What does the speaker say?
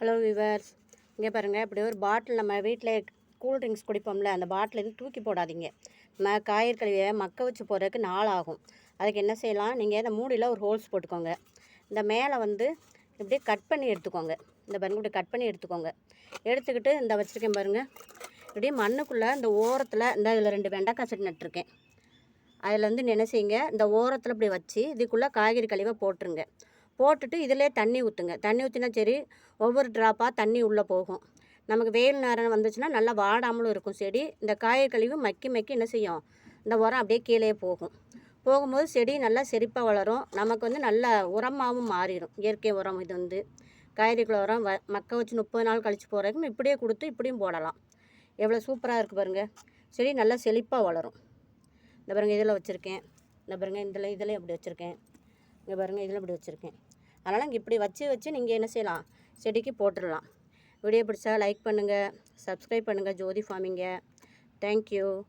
Hello viewers இங்கே பாருங்கள் இப்படி ஒரு பாட்டில் நம்ம வீட்டில் கூல் ட்ரிங்க்ஸ் குடிப்போம்ல அந்த பாட்டிலேருந்து தூக்கி போடாதீங்க. ம காய்கறி கழுவியை மக்க வச்சு போகிறதுக்கு நாள் ஆகும் அதுக்கு என்ன செய்யலாம்? நீங்கள் இந்த மூடியில் ஒரு ஹோல்ஸ் போட்டுக்கோங்க. இந்த மேலே வந்து இப்படியே கட் பண்ணி எடுத்துக்கோங்க. இந்த பாருங்க இப்படி கட் பண்ணி எடுத்துக்கோங்க. எடுத்துக்கிட்டு இந்த வச்சுருக்கேன் பாருங்கள் இப்படியே மண்ணுக்குள்ளே இந்த ஓரத்தில் இந்த இதில் ரெண்டு வெண்டைக்காய் செடி நட்டுருக்கேன். அதில் வந்து என்ன செய்யுங்க? இந்த ஓரத்தில் இப்படி வச்சு இதுக்குள்ளே காய்கறி கழிவை போட்டுருங்க. போட்டுட்டு இதிலே தண்ணி ஊற்றுங்க தண்ணி ஊற்றினா சரி ஒவ்வொரு ட்ராப்பாக தண்ணி உள்ளே போகும். நமக்கு வெயில் நேரம் வந்துச்சுன்னா நல்லா வாடாமலும் இருக்கும் செடி. இந்த காய்கறி கழிவு மக்கி மக்கி என்ன செய்யும்? இந்த உரம் அப்படியே கீழே போகும். போகும்போது செடி நல்லா செழிப்பாக வளரும். நமக்கு வந்து நல்ல உரமாகவும் மாறிடும். இயற்கை உரம் இது வந்து. காய்கறிக்குள்ள உரம் வ மக்க வச்சு முப்பது நாள் கழித்து போகிறதுக்கும் இப்படியே கொடுத்து இப்படியும் போடலாம். எவ்வளோ சூப்பராக இருக்குது பாருங்கள் செடி நல்லா செழிப்பாக வளரும். இந்த பாருங்க இதில் வச்சுருக்கேன். இந்த பாருங்க இதில் இதில் அப்படி வச்சுருக்கேன். இங்கே பாருங்கள் இதில் இப்படி வச்சுருக்கேன். அதனால் இங்கே இப்படி வச்சு வச்சு நீங்கள் என்ன செய்யலாம்? செடிக்கு போட்டுடலாம். வீடியோ பிடிச்சா லைக் பண்ணுங்கள் சப்ஸ்கிரைப் பண்ணுங்கள் ஜோதி ஃபார்மிங்க தேங்க்யூ